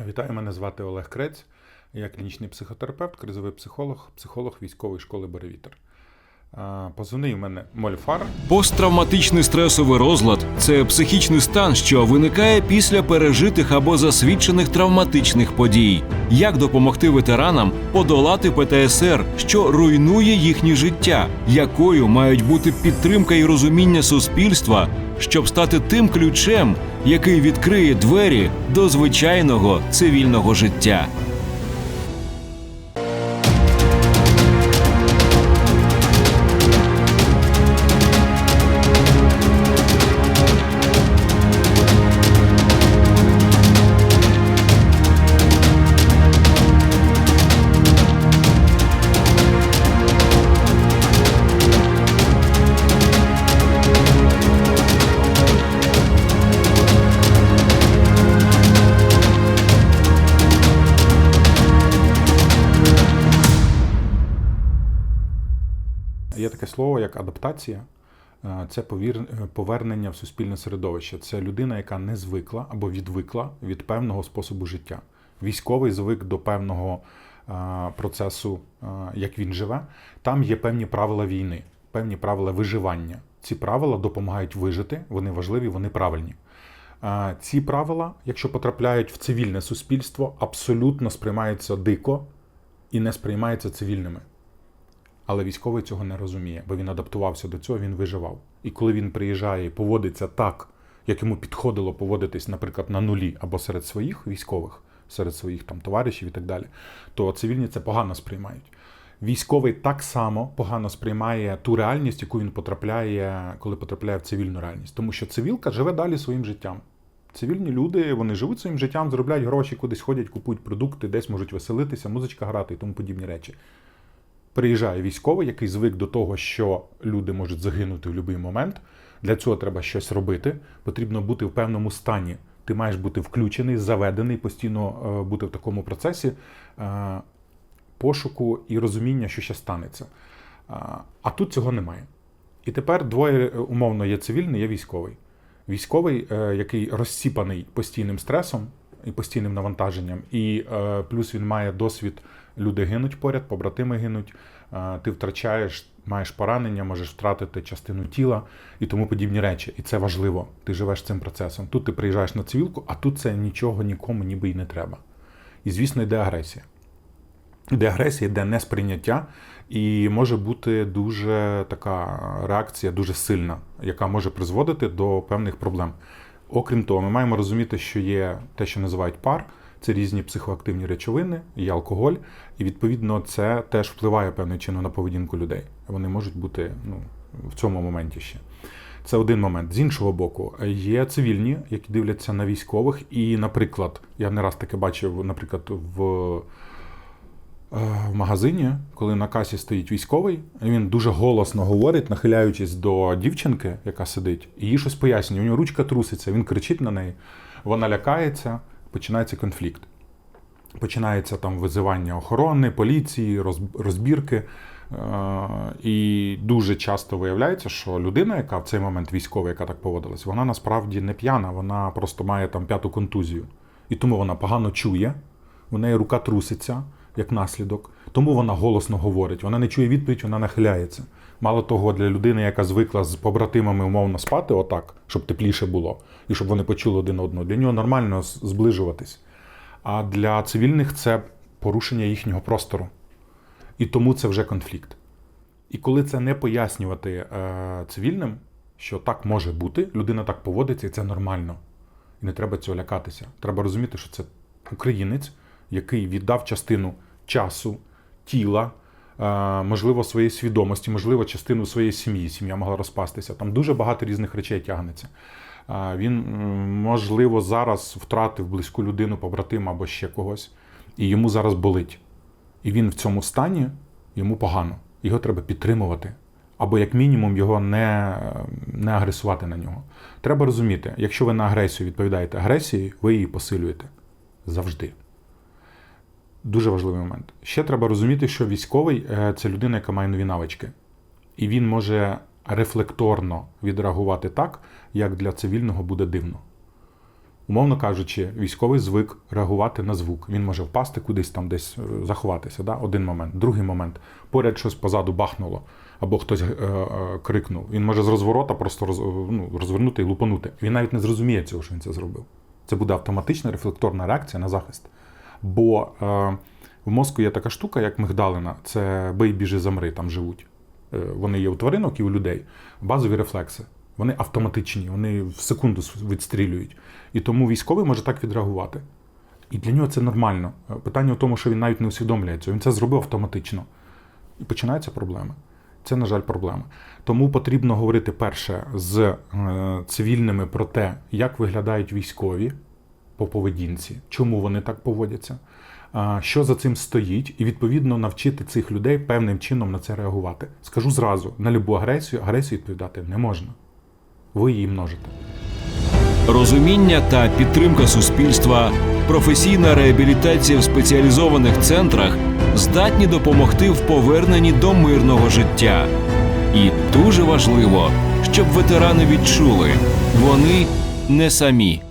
Вітаю, мене звати Олег Крець. Я клінічний психотерапевт, кризовий психолог, психолог військової школи Беревітер. У мене Мольфар. Посттравматичний стресовий розлад це психічний стан, що виникає після пережитих або засвідчених травматичних подій. Як допомогти ветеранам подолати ПТСР, що руйнує їхнє життя? Якою мають бути підтримка і розуміння суспільства, щоб стати тим ключем, який відкриє двері до звичайного цивільного життя? Таке слово, як адаптація. Е, Це повернення в суспільне середовище. Це людина, яка не звикла або відвикла від певного способу життя. Військовий звик до певного е, процесу, е, як він живе. Там є певні правила війни, певні правила виживання. Ці правила допомагають вижити, вони важливі, вони правильні. Ці правила, якщо потрапляють в цивільне суспільство, абсолютно сприймаються дико і не сприймаються цивільними. Але військовий цього не розуміє, бо він адаптувався до цього, він виживав. І коли він приїжджає і поводиться так, як йому підходило поводитись, наприклад, на нулі або серед своїх військових, серед своїх там товаришів і так далі, то цивільні це погано сприймають. Військовий так само погано сприймає ту реальність, яку він потрапляє, коли потрапляє в цивільну реальність. Тому що цивілка живе далі своїм життям. Цивільні люди вони живуть своїм життям, заробляють гроші, кудись ходять, купують продукти, десь можуть веселитися, музичка грати і тому подібні речі приїжджає військовий, який звик до того, що люди можуть загинути в будь-який момент. Для цього треба щось робити. Потрібно бути в певному стані. Ти маєш бути включений, заведений, постійно е, бути в такому процесі е, пошуку і розуміння, що ще станеться. Е, А тут цього немає. І тепер двоє умовно є цивільний, є військовий. Військовий, який розсіпаний постійним стресом і постійним навантаженням, і е, плюс він має досвід, люди гинуть поряд, побратими гинуть, е, ти втрачаєш, маєш поранення, можеш втратити частину тіла і тому подібні речі. І це важливо. Ти живеш цим процесом. Тут ти приїжджаєш на цивілку, а тут це нічого нікому ніби й не треба. І звісно, йде агресія. Де агресія, йде несприйняття, і може бути дуже така реакція, дуже сильна, яка може призводити до певних проблем. Окрім того, ми маємо розуміти, що є те, що називають пар, це різні психоактивні речовини, є алкоголь, і відповідно це теж впливає певним чином на поведінку людей. Вони можуть бути ну, в цьому моменті ще. Це один момент. З іншого боку, є цивільні, які дивляться на військових, і, наприклад, я не раз таке бачив, наприклад, в в магазині, коли на касі стоїть військовий, він дуже голосно говорить, нахиляючись до дівчинки, яка сидить, і їй щось пояснює. У нього ручка труситься, він кричить на неї, вона лякається, починається конфлікт. Починається там визивання охорони, поліції, розбірки. Е, І дуже часто виявляється, що людина, яка в цей момент військова, яка так поводилась, вона насправді не п'яна, вона просто має там п'яту контузію. І тому вона погано чує, у неї рука труситься як наслідок, тому вона голосно говорить. Вона не чує відповідь, вона нахиляється. Мало того, для людини, яка звикла з побратимами умовно спати, отак, щоб тепліше було, і щоб вони почули один одного, для нього нормально зближуватись. А для цивільних це порушення їхнього простору. І тому це вже конфлікт. І коли це не пояснювати е, цивільним, що так може бути, людина так поводиться, і це нормально. І не треба цього лякатися. Треба розуміти, що це українець, який віддав частину часу, тіла, е, можливо, своєї свідомості, можливо, частину своєї сім'ї. Сім'я могла розпастися. Там дуже багато різних речей тягнеться. Е, Він, можливо, зараз втратив близьку людину, побратима або ще когось, і йому зараз болить. І він в цьому стані, йому погано. Його треба підтримувати. Або, як мінімум, його не, не агресувати на нього. Треба розуміти, якщо ви на агресію відповідаєте агресією, ви її посилюєте завжди. Дуже важливий момент. Ще треба розуміти, що військовий е, це людина, яка має нові навички. І він може рефлекторно відреагувати так, як для цивільного буде дивно. Умовно кажучи, військовий звик реагувати на звук. Він може впасти кудись там, десь е, заховатися. Да? Один момент. Другий момент. Поряд щось позаду бахнуло, або хтось е, е, крикнув. Він може з розворота просто роз, ну, розвернути і лупанути. Він навіть не зрозуміє цього, що він це зробив. Це буде автоматична рефлекторна реакція на захист. Бо е, в мозку є така штука, як мигдалина, це бий, біжи, замри, там живуть. Е, вони є у тваринок і у людей. Базові рефлекси. Вони автоматичні, вони в секунду відстрілюють. І тому військовий може так відреагувати. І для нього це нормально. Е, Питання в тому, що він навіть не усвідомлює цього. Він це зробив автоматично. І починаються проблеми. Це, на жаль, проблема. Тому потрібно говорити перше з цивільними про те, як виглядають військові по поведінці, чому вони так поводяться, що за цим стоїть, і відповідно навчити цих людей певним чином на це реагувати. Скажу зразу: на любу агресію агресію відповідати не можна. Ви її множите. Розуміння та підтримка суспільства, професійна реабілітація в спеціалізованих центрах здатні допомогти в поверненні до мирного життя. І дуже важливо, щоб ветерани відчули, вони не самі.